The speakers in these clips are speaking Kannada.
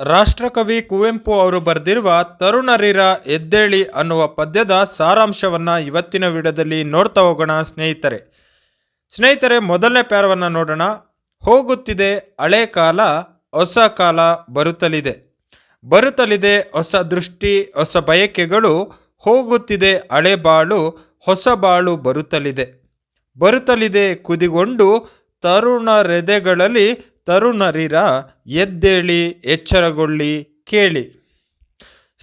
ರಾಷ್ಟ್ರಕವಿ ಕುವೆಂಪು ಅವರು ಬರೆದಿರುವ ತರುಣರಿರ ಎದ್ದೇಳಿ ಅನ್ನುವ ಪದ್ಯದ ಸಾರಾಂಶವನ್ನು ಇವತ್ತಿನ ವಿಡಿಯೋದಲ್ಲಿ ನೋಡ್ತಾ ಹೋಗೋಣ ಸ್ನೇಹಿತರೆ. ಸ್ನೇಹಿತರೆ, ಮೊದಲನೇ ಪ್ಯಾರವನ್ನು ನೋಡೋಣ. ಹೋಗುತ್ತಿದೆ ಹಳೆ ಕಾಲ, ಹೊಸ ಕಾಲ ಬರುತ್ತಲಿದೆ. ಬರುತ್ತಲಿದೆ ಹೊಸ ದೃಷ್ಟಿ, ಹೊಸ ಬಯಕೆಗಳು, ಹೋಗುತ್ತಿದೆ ಹಳೆ ಬಾಳು, ಹೊಸ ಬಾಳು ಬರುತ್ತಲಿದೆ. ಬರುತ್ತಲಿದೆ ಕುದಿಗೊಂಡು ತರುಣರೆದೆಗಳಲ್ಲಿ ತರುಣರಿರ ಎದ್ದೇಳಿ, ಎಚ್ಚರಗೊಳ್ಳಿ, ಕೇಳಿ.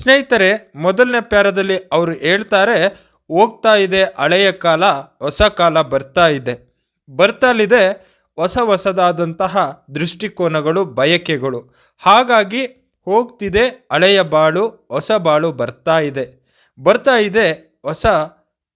ಸ್ನೇಹಿತರೆ, ಮೊದಲನೇ ಪ್ಯಾರದಲ್ಲಿ ಅವರು ಹೇಳ್ತಾರೆ, ಹೋಗ್ತಾ ಇದೆ, ಹಳೆಯ ಕಾಲ, ಹೊಸ ಕಾಲ ಬರ್ತಾ ಇದೆ. ಬರ್ತಲಿದೆ, ಹೊಸ ಹೊಸದಾದಂತಹ ದೃಷ್ಟಿಕೋನಗಳು, ಬಯಕೆಗಳು. ಹಾಗಾಗಿ ಹೋಗ್ತಿದೆ, ಹಳೆಯ ಬಾಳು, ಹೊಸ ಬಾಳು ಬರ್ತಾ ಇದೆ. ಬರ್ತಾ ಇದೆ, ಹೊಸ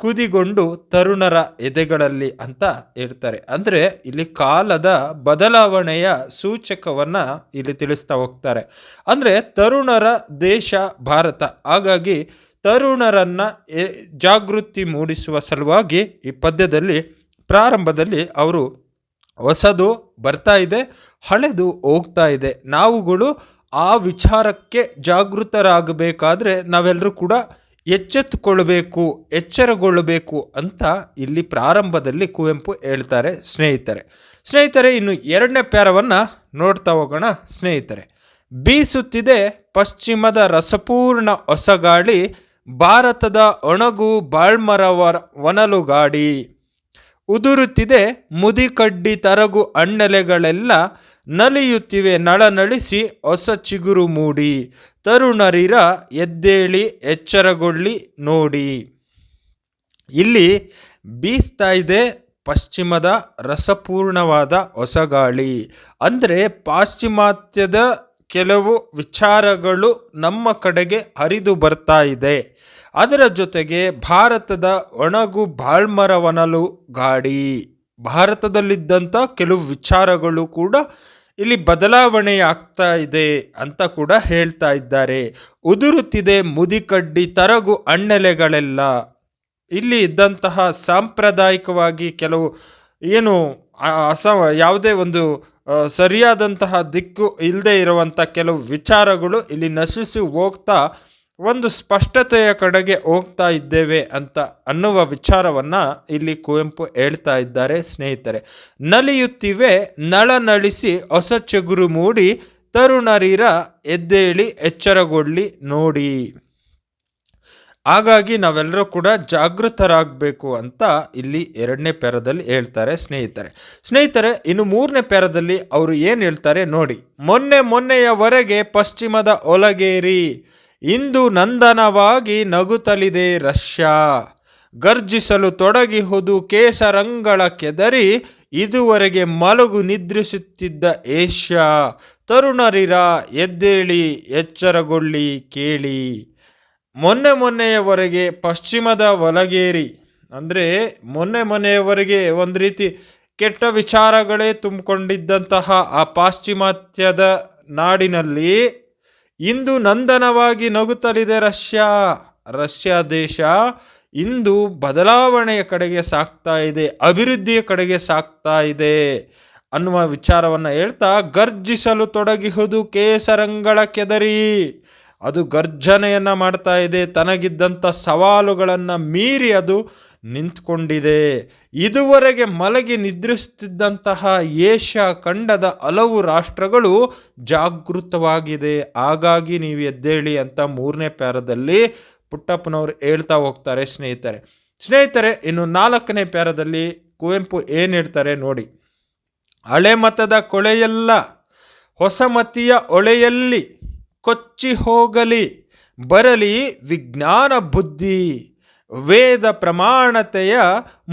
ಕುದಿಗೊಂಡು ತರುಣರ ಎದೆಗಳಲ್ಲಿ ಅಂತ ಹೇಳ್ತಾರೆ. ಅಂದರೆ ಇಲ್ಲಿ ಕಾಲದ ಬದಲಾವಣೆಯ ಸೂಚಕವನ್ನು ಇಲ್ಲಿ ತಿಳಿಸ್ತಾ ಹೋಗ್ತಾರೆ. ಅಂದರೆ ತರುಣರ ದೇಶ ಭಾರತ. ಹಾಗಾಗಿ ತರುಣರನ್ನು ಜಾಗೃತಿ ಮೂಡಿಸುವ ಸಲುವಾಗಿ ಈ ಪದ್ಯದಲ್ಲಿ, ಪ್ರಾರಂಭದಲ್ಲಿ ಅವರು ಹೊಸದು ಬರ್ತಾ ಇದೆ, ಹಳೆದು ಹೋಗ್ತಾ ಇದೆ. ನಾವುಗಳು ಆ ವಿಚಾರಕ್ಕೆ ಜಾಗೃತರಾಗಬೇಕಾದ್ರೆ ನಾವೆಲ್ಲರೂ ಕೂಡ ಎಚ್ಚೆತ್ತುಕೊಳ್ಬೇಕು ಎಚ್ಚರಗೊಳ್ಳಬೇಕು ಅಂತ ಇಲ್ಲಿ ಪ್ರಾರಂಭದಲ್ಲಿ ಕುವೆಂಪು ಹೇಳ್ತಾರೆ ಸ್ನೇಹಿತರೆ. ಸ್ನೇಹಿತರೆ, ಇನ್ನು ಎರಡನೇ ಪ್ಯಾರವನ್ನು ನೋಡ್ತಾ ಹೋಗೋಣ ಸ್ನೇಹಿತರೆ. ಬೀಸುತ್ತಿದೆ ಪಶ್ಚಿಮದ ರಸಪೂರ್ಣ ಹೊಸಗಾಳಿ, ಭಾರತದ ಒಣಗು ಬಾಳ್ಮರವರ ವನಲುಗಾಡಿ ಉದುರುತ್ತಿದೆ ಮುದಿಕಡ್ಡಿ ತರಗು ಅಣ್ಣೆಲೆಗಳೆಲ್ಲ ನಲಿಯುತ್ತಿವೆ, ನಳನಳಿಸಿ ಹೊಸ ಚಿಗುರು ಮೂಡಿ. ತರುಣರಿರ ಎದ್ದೇಳಿ, ಎಚ್ಚರಗೊಳ್ಳಿ ನೋಡಿ. ಇಲ್ಲಿ ಬೀಸ್ತಾ ಇದೆ ಪಶ್ಚಿಮದ ರಸಪೂರ್ಣವಾದ ಹೊಸಗಾಳಿ. ಅಂದರೆ ಪಾಶ್ಚಿಮಾತ್ಯದ ಕೆಲವು ವಿಚಾರಗಳು ನಮ್ಮ ಕಡೆಗೆ ಹರಿದು ಬರ್ತಾ ಇದೆ. ಅದರ ಜೊತೆಗೆ ಭಾರತದ ಒಣಗು ಬಾಳ್ಮರವನಲು ಗಾಡಿ. ಭಾರತದಲ್ಲಿದ್ದಂಥ ಕೆಲವು ವಿಚಾರಗಳು ಕೂಡ ಇಲ್ಲಿ ಬದಲಾವಣೆ ಆಗ್ತಾ ಇದೆ ಅಂತ ಕೂಡ ಹೇಳ್ತಾ ಇದ್ದಾರೆ. ಉದುರುತ್ತಿದೆ ಮುದಿಕಡ್ಡಿ ತರಗು ಅಣ್ಣೆಲೆಗಳೆಲ್ಲ. ಇಲ್ಲಿ ಇದ್ದಂತಹ ಸಾಂಪ್ರದಾಯಿಕವಾಗಿ ಕೆಲವು ಏನು ಅಸ ಯಾವುದೇ ಒಂದು ಸರಿಯಾದಂತಹ ದಿಕ್ಕು ಇಲ್ಲದೆ ಇರುವಂಥ ಕೆಲವು ವಿಚಾರಗಳು ಇಲ್ಲಿ ನಶಿಸಿ ಹೋಗ್ತಾ ಒಂದು ಸ್ಪಷ್ಟತೆಯ ಕಡೆಗೆ ಹೋಗ್ತಾ ಇದ್ದೇವೆ ಅಂತ ಅನ್ನುವ ವಿಚಾರವನ್ನು ಇಲ್ಲಿ ಕುವೆಂಪು ಹೇಳ್ತಾ ಇದ್ದಾರೆ ಸ್ನೇಹಿತರೆ. ನಲಿಯುತ್ತಿವೆ, ನಳನಳಿಸಿ ಹೊಸ ಚಿಗುರು ಮೂಡಿ, ತರುಣರೀರ ಎದ್ದೇಳಿ ಎಚ್ಚರಗೊಳ್ಳಿ ನೋಡಿ. ಹಾಗಾಗಿ ನಾವೆಲ್ಲರೂ ಕೂಡ ಜಾಗೃತರಾಗಬೇಕು ಅಂತ ಇಲ್ಲಿ ಎರಡನೇ ಪ್ಯಾರದಲ್ಲಿ ಹೇಳ್ತಾರೆ ಸ್ನೇಹಿತರೆ. ಸ್ನೇಹಿತರೆ, ಇನ್ನು ಮೂರನೇ ಪ್ಯಾರದಲ್ಲಿ ಅವರು ಏನು ಹೇಳ್ತಾರೆ ನೋಡಿ. ಮೊನ್ನೆ ಮೊನ್ನೆಯವರೆಗೆ ಪಶ್ಚಿಮದ ಒಲಗೇರಿ ಇಂದು ನಂದನವಾಗಿ ನಗುತ್ತಲಿದೆ ರಷ್ಯಾ. ಗರ್ಜಿಸಲು ತೊಡಗಿಹುದು ಕೇಸರಂಗಳ ಕೆದರಿ ಇದುವರೆಗೆ ಮಲಗು ನಿದ್ರಿಸುತ್ತಿದ್ದ ಏಷ್ಯಾ. ತರುಣರಿರ, ಎದ್ದೇಳಿ, ಎಚ್ಚರಗೊಳ್ಳಿ ಕೇಳಿ. ಮೊನ್ನೆ ಮೊನ್ನೆಯವರೆಗೆ ಪಶ್ಚಿಮದ ಒಲಗೇರಿ ಅಂದರೆ ಮೊನ್ನೆ ಮೊನ್ನೆಯವರೆಗೆ ಒಂದು ರೀತಿ ಕೆಟ್ಟ ವಿಚಾರಗಳೇ ತುಂಬಿಕೊಂಡಿದ್ದಂತಹ ಆ ಪಾಶ್ಚಿಮಾತ್ಯದ ನಾಡಿನಲ್ಲಿ ಇಂದು ನಂದನವಾಗಿ ನಗುತ್ತಲಿದೆ ರಷ್ಯಾ. ರಷ್ಯಾ ದೇಶ ಇಂದು ಬದಲಾವಣೆಯ ಕಡೆಗೆ ಸಾಗ್ತಾ ಇದೆ, ಅಭಿವೃದ್ಧಿಯ ಕಡೆಗೆ ಸಾಗ್ತಾ ಇದೆ ಅನ್ನುವ ವಿಚಾರವನ್ನು ಹೇಳ್ತಾ ಗರ್ಜಿಸಲು ತೊಡಗಿಹುದು ಕೇಸರಂಗಳ ಕೆದರಿ. ಅದು ಗರ್ಜನೆಯನ್ನು ಮಾಡ್ತಾ ಇದೆ ತನಗಿದ್ದಂಥ ಸವಾಲುಗಳನ್ನು ಮೀರಿ ಅದು ನಿಂತ್ಕೊಂಡಿದೆ. ಇದುವರೆಗೆ ಮಲಗಿ ನಿದ್ರಿಸುತ್ತಿದ್ದಂತಹ ಏಷ್ಯಾ ಖಂಡದ ಹಲವು ರಾಷ್ಟ್ರಗಳು ಜಾಗೃತವಾಗಿದೆ. ಹಾಗಾಗಿ ನೀವು ಎದ್ದೇಳಿ ಅಂತ ಮೂರನೇ ಪ್ಯಾರದಲ್ಲಿ ಪುಟ್ಟಪ್ಪನವರು ಹೇಳ್ತಾ ಹೋಗ್ತಾರೆ ಸ್ನೇಹಿತರೆ. ಸ್ನೇಹಿತರೆ, ಇನ್ನು ನಾಲ್ಕನೇ ಪ್ಯಾರದಲ್ಲಿ ಕುವೆಂಪು ಏನು ಹೇಳ್ತಾರೆ ನೋಡಿ. ಹಳೆ ಮತದ ಕೊಳೆಯೆಲ್ಲ, ಹೊಸ ಮತಿಯ ಒಳೆಯಲ್ಲಿ ಕೊಚ್ಚಿ ಹೋಗಲಿ, ಬರಲಿ ವಿಜ್ಞಾನ ಬುದ್ಧಿ. ವೇದ ಪ್ರಮಾಣತೆಯ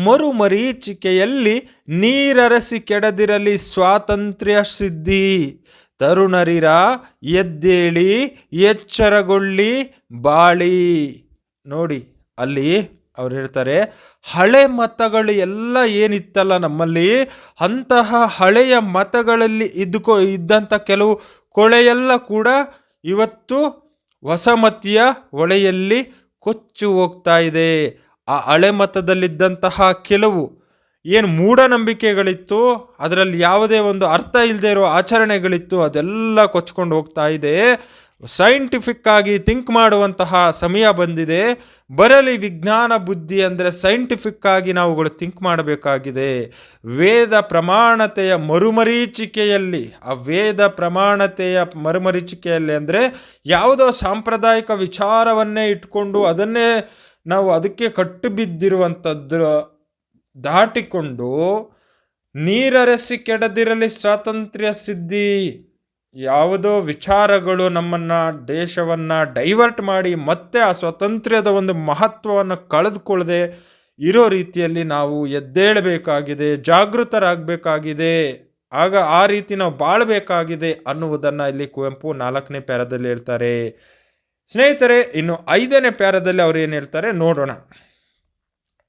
ಮರುಮರೀಚಿಕೆಯಲ್ಲಿ ನೀರರಸಿ ಕೆಡದಿರಲಿ ಸ್ವಾತಂತ್ರ್ಯ ಸಿದ್ಧಿ. ತರುಣರಿರ, ಎದ್ದೇಳಿ, ಎಚ್ಚರಗೊಳ್ಳಿ, ಬಾಳಿ. ನೋಡಿ, ಅಲ್ಲಿ ಅವ್ರು ಹೇಳ್ತಾರೆ, ಹಳೆ ಮತಗಳು ಎಲ್ಲ ಏನಿತ್ತಲ್ಲ ನಮ್ಮಲ್ಲಿ? ಅಂತಹ ಹಳೆಯ ಮತಗಳಲ್ಲಿ ಇದ್ದುಕೊ ಇದ್ದಂಥ ಕೆಲವು ಕೊಳೆಯೆಲ್ಲ ಕೂಡ ಇವತ್ತು ಹೊಸಮತಿಯ ಒಳೆಯಲ್ಲಿ ಕೊಚ್ಚು ಹೋಗ್ತಾ ಇದೆ. ಆ ಹಳೆ ಮತದಲ್ಲಿದ್ದಂತಹ ಕೆಲವು ಏನು ಮೂಢನಂಬಿಕೆಗಳಿತ್ತು, ಅದರಲ್ಲಿ ಯಾವುದೇ ಒಂದು ಅರ್ಥ ಇಲ್ಲದೆ ಇರೋ ಆಚರಣೆಗಳಿತ್ತು, ಅದೆಲ್ಲ ಕೊಚ್ಕೊಂಡು ಹೋಗ್ತಾ ಇದೆ. ಸೈಂಟಿಫಿಕ್ ಆಗಿ ಥಿಂಕ್ ಮಾಡುವಂತಹ ಸಮಯ ಬಂದಿದೆ. ಬರಲಿ ವಿಜ್ಞಾನ ಬುದ್ಧಿ ಅಂದರೆ ಸೈಂಟಿಫಿಕ್ ಆಗಿ ನಾವುಗಳು ಥಿಂಕ್ ಮಾಡಬೇಕಾಗಿದೆ. ವೇದ ಪ್ರಮಾಣತೆಯ ಮರುಮರೀಚಿಕೆಯಲ್ಲಿ, ಆ ವೇದ ಪ್ರಮಾಣತೆಯ ಮರುಮರೀಚಿಕೆಯಲ್ಲಿ ಅಂದರೆ ಯಾವುದೋ ಸಾಂಪ್ರದಾಯಿಕ ವಿಚಾರವನ್ನೇ ಇಟ್ಕೊಂಡು ಅದನ್ನೇ ನಾವು ಅದಕ್ಕೆ ಕಟ್ಟು ಬಿದ್ದಿರುವಂಥದ್ದು ದಾಟಿಕೊಂಡು ನೀರರಸಿ ಕೆಡದಿರಲಿ ಸ್ವಾತಂತ್ರ್ಯ ಸಿದ್ಧಿ. ಯಾವುದೋ ವಿಚಾರಗಳು ನಮ್ಮನ್ನು, ದೇಶವನ್ನು ಡೈವರ್ಟ್ ಮಾಡಿ ಮತ್ತೆ ಆ ಸ್ವಾತಂತ್ರ್ಯದ ಒಂದು ಮಹತ್ವವನ್ನು ಕಳೆದುಕೊಳ್ಳದೆ ಇರೋ ರೀತಿಯಲ್ಲಿ ನಾವು ಎದ್ದೇಳಬೇಕಾಗಿದೆ, ಜಾಗೃತರಾಗಬೇಕಾಗಿದೆ. ಆಗ ಆ ರೀತಿ ನಾವು ಬಾಳಬೇಕಾಗಿದೆ ಅನ್ನುವುದನ್ನು ಇಲ್ಲಿ ಕುವೆಂಪು ನಾಲ್ಕನೇ ಪ್ಯಾರದಲ್ಲಿ ಹೇಳ್ತಾರೆ. ಸ್ನೇಹಿತರೆ, ಇನ್ನು ಐದನೇ ಪ್ಯಾರದಲ್ಲಿ ಅವ್ರು ಏನು ಹೇಳ್ತಾರೆ ನೋಡೋಣ.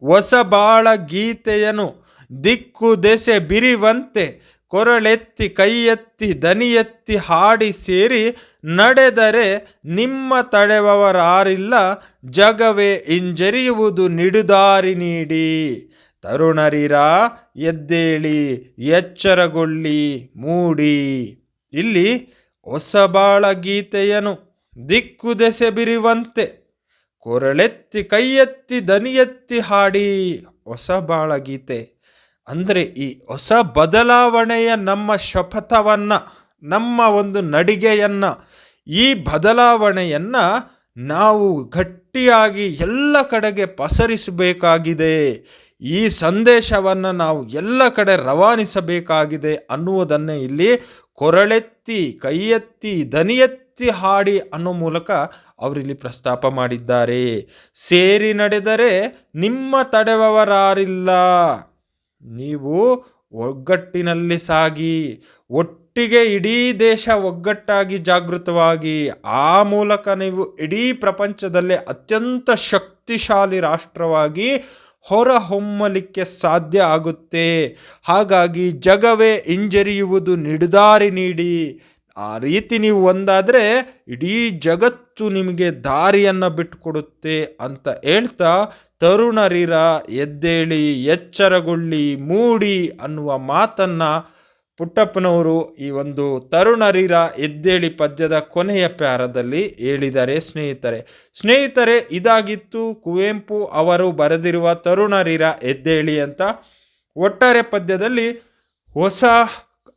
ಹೊಸ ಬಾಳ ಗೀತೆಯನು ದಿಕ್ಕು, ದೆಸೆ, ಬಿರಿವಂತೆ ಕೊರಳೆತ್ತಿ, ಕೈಯೆತ್ತಿ, ದನಿಯೆತ್ತಿ ದನಿ ಹಾಡಿ ಸೇರಿ ನಡೆದರೆ ನಿಮ್ಮ ತಡೆವವರಾರಿಲ್ಲ. ಜಗವೇ ಹಿಂಜರಿಯುವುದು ನಿಡುದಾರಿ ನೀಡಿ. ತರುಣರಿರ, ಎದ್ದೇಳಿ, ಎಚ್ಚರಗೊಳ್ಳಿ, ಮೂಡಿ. ಇಲ್ಲಿ ಹೊಸಬಾಳ ಗೀತೆಯನು ದಿಕ್ಕು ದೆಸೆ ಬಿರಿವಂತೆ. ಕೊರಳೆತ್ತಿ, ಕೈಯೆತ್ತಿ, ದನಿಯೆತ್ತಿ ದನಿ ಹಾಡಿ ಹೊಸಬಾಳ ಗೀತೆ ಅಂದರೆ ಈ ಹೊಸ ಬದಲಾವಣೆಯ ನಮ್ಮ ಶಪಥವನ್ನು, ನಮ್ಮ ಒಂದು ನಡಿಗೆಯನ್ನು, ಈ ಬದಲಾವಣೆಯನ್ನು ನಾವು ಗಟ್ಟಿಯಾಗಿ ಎಲ್ಲ ಕಡೆಗೆ ಪಸರಿಸಬೇಕಾಗಿದೆ. ಈ ಸಂದೇಶವನ್ನು ನಾವು ಎಲ್ಲ ಕಡೆ ರವಾನಿಸಬೇಕಾಗಿದೆ ಅನ್ನುವುದನ್ನೇ ಇಲ್ಲಿ ಕೊರಳೆತ್ತಿ ಕೈ ಎತ್ತಿ ದನಿ ಎತ್ತಿ ಹಾಡಿ ಅನ್ನೋ ಮೂಲಕ ಅವರಿಲ್ಲಿ ಪ್ರಸ್ತಾಪ ಮಾಡಿದ್ದಾರೆ. ಸೇರಿ ನಡೆದರೆ ನಿಮ್ಮ ತಡೆವವರಾರಿಲ್ಲ. ನೀವು ಒಗ್ಗಟ್ಟಿನಲ್ಲಿ ಸಾಗಿ, ಒಟ್ಟಿಗೆ ಇಡೀ ದೇಶ ಒಗ್ಗಟ್ಟಾಗಿ ಜಾಗೃತವಾಗಿ, ಆ ಮೂಲಕ ನೀವು ಇಡೀ ಪ್ರಪಂಚದಲ್ಲೇ ಅತ್ಯಂತ ಶಕ್ತಿಶಾಲಿ ರಾಷ್ಟ್ರವಾಗಿ ಹೊರಹೊಮ್ಮಲಿಕ್ಕೆ ಸಾಧ್ಯ ಆಗುತ್ತೆ. ಹಾಗಾಗಿ ಜಗವೇ ಹಿಂಜರಿಯುವುದು ನಿಡುದಾರಿ ನೀಡಿ. ಆ ರೀತಿ ನೀವು ಒಂದಾದರೆ ಇಡೀ ಜಗತ್ತು ನಿಮಗೆ ದಾರಿಯನ್ನು ಬಿಟ್ಟುಕೊಡುತ್ತೆ ಅಂತ ಹೇಳ್ತಾ ತರುಣರಿರ ಎದ್ದೇಳಿ ಎಚ್ಚರಗೊಳ್ಳಿ ಮೂಡಿ ಅನ್ನುವ ಮಾತನ್ನು ಪುಟ್ಟಪ್ಪನವರು ಈ ಒಂದು ತರುಣರಿರ ಎದ್ದೇಳಿ ಪದ್ಯದ ಕೊನೆಯ ಪ್ಯಾರದಲ್ಲಿ ಹೇಳಿದ್ದಾರೆ ಸ್ನೇಹಿತರೆ. ಸ್ನೇಹಿತರೆ, ಇದಾಗಿತ್ತು ಕುವೆಂಪು ಅವರು ಬರೆದಿರುವ ತರುಣರಿರ ಎದ್ದೇಳಿ ಅಂತ. ಒಟ್ಟಾರೆ ಪದ್ಯದಲ್ಲಿ ಹೊಸ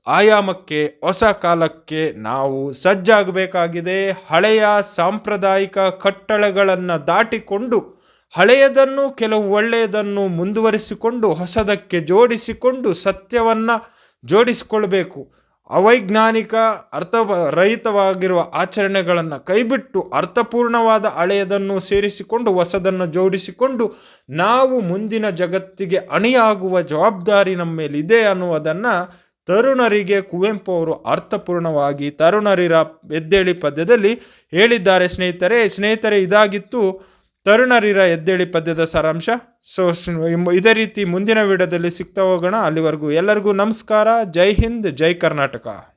ಆಯಾಮಕ್ಕೆ, ಹೊಸ ಕಾಲಕ್ಕೆ ನಾವು ಸಜ್ಜಾಗಬೇಕಾಗಿದೆ. ಹಳೆಯ ಸಾಂಪ್ರದಾಯಿಕ ಕಟ್ಟಳೆಗಳನ್ನು ದಾಟಿಕೊಂಡು ಹಳೆಯದನ್ನು ಕೆಲವು ಒಳ್ಳೆಯದನ್ನು ಮುಂದುವರಿಸಿಕೊಂಡು ಹೊಸದಕ್ಕೆ ಜೋಡಿಸಿಕೊಂಡು ಸತ್ಯವನ್ನು ಜೋಡಿಸಿಕೊಳ್ಬೇಕು. ಅವೈಜ್ಞಾನಿಕ ಅರ್ಥ ರಹಿತವಾಗಿರುವ ಆಚರಣೆಗಳನ್ನು ಕೈಬಿಟ್ಟು ಅರ್ಥಪೂರ್ಣವಾದ ಹಳೆಯದನ್ನು ಸೇರಿಸಿಕೊಂಡು ಹೊಸದನ್ನು ಜೋಡಿಸಿಕೊಂಡು ನಾವು ಮುಂದಿನ ಜಗತ್ತಿಗೆ ಅಣಿಯಾಗುವ ಜವಾಬ್ದಾರಿ ನಮ್ಮ ಮೇಲಿದೆ ಅನ್ನುವುದನ್ನು ತರುಣರಿಗೆ ಕುವೆಂಪು ಅವರು ಅರ್ಥಪೂರ್ಣವಾಗಿ ತರುಣರಿರ ಎದ್ದೇಳಿ ಪದ್ಯದಲ್ಲಿ ಹೇಳಿದ್ದಾರೆ. ಸ್ನೇಹಿತರೆ ಸ್ನೇಹಿತರೆ, ಇದಾಗಿತ್ತು ತರುಣರಿರ ಎದ್ದೇಳಿ ಪದ್ಯದ ಸಾರಾಂಶ. ಸೊ ಇದೇ ರೀತಿ ಮುಂದಿನ ವಿಡಿಯೋದಲ್ಲಿ ಸಿಗ್ತಾ ಹೋಗೋಣ. ಅಲ್ಲಿವರೆಗೂ ಎಲ್ಲರಿಗೂ ನಮಸ್ಕಾರ. ಜೈ ಹಿಂದ್, ಜೈ ಕರ್ನಾಟಕ.